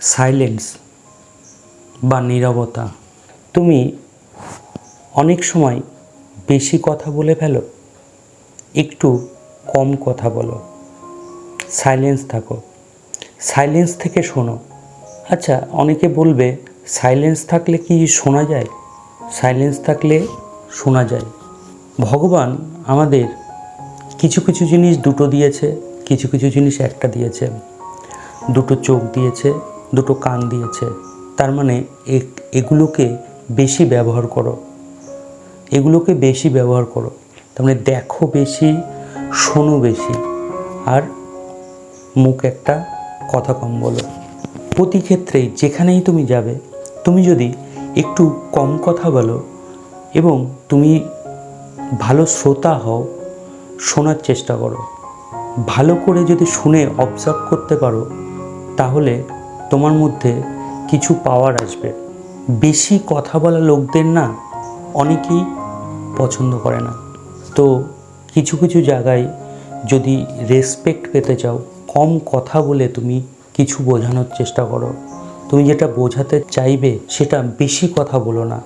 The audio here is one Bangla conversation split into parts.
সাইলেন্স বা নীরবতা। তুমি অনেক সময় বেশি কথা বলে ফেলো, একটু কম কথা বলো। সাইলেন্স থাকো। সাইলেন্স থেকে শোনো। আচ্ছা অনেকে বলবে, সাইলেন্স থাকলে কি শোনা যায়? সাইলেন্স থাকলে শোনা যায়। ভগবান আমাদের কিছু কিছু জিনিস দুটো দিয়েছে, কিছু কিছু জিনিস একটা দিয়েছে। দুটো চোখ দিয়েছে দুটো কান দিয়েছে। তার মানে এগুলোকে বেশি ব্যবহার করো। এগুলোকে বেশি ব্যবহার করো। তার মানে দেখো বেশি, শোনো বেশি। আর মুখ একটা কথা কম বলো। প্রতি ক্ষেত্রেই যেখানেই তুমি যাবে, তুমি যদি একটু কম কথা বলো এবং তুমি ভালো শ্রোতা হও, শোনার চেষ্টা করো। ভালো করে যদি শুনে অবজার্ভ করতে পারো, তাহলে তোমার মধ্যে কিছু পাওয়ার আসবে। বেশি কথা বলা লোকদের না অনেকেই পছন্দ করে না। তো কিছু কিছু জায়গায় যদি রেসপেক্ট পেতে চাও, কম কথা বলে তুমি কিছু বোঝানোর চেষ্টা করো। তুমি যেটা বোঝাতে চাইবে সেটা বেশি কথা বলো না।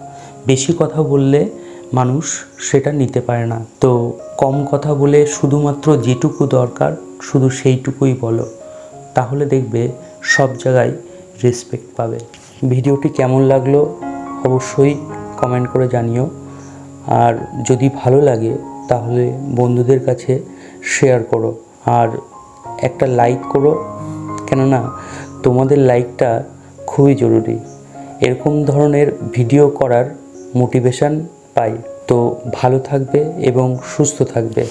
বেশি কথা বললে মানুষ সেটা নিতে পারে না। তো কম কথা বলে শুধুমাত্র যেটুকু দরকার, শুধু সেইটুকুই বলো। তাহলে দেখবে সব জায়গায় রেসপেক্ট পাবে। ভিডিওটি কেমন লাগল অবশ্যই কমেন্ট করে জানিও। আর যদি ভালো লাগে তাহলে বন্ধুদের কাছে শেয়ার করো। আর একটা লাইক করো, কেননা তোমাদের লাইকটা খুবই জরুরি। এরকম ধরনের ভিডিও করার মোটিভেশন পাই। তো ভালো থাকবে এবং সুস্থ থাকবে।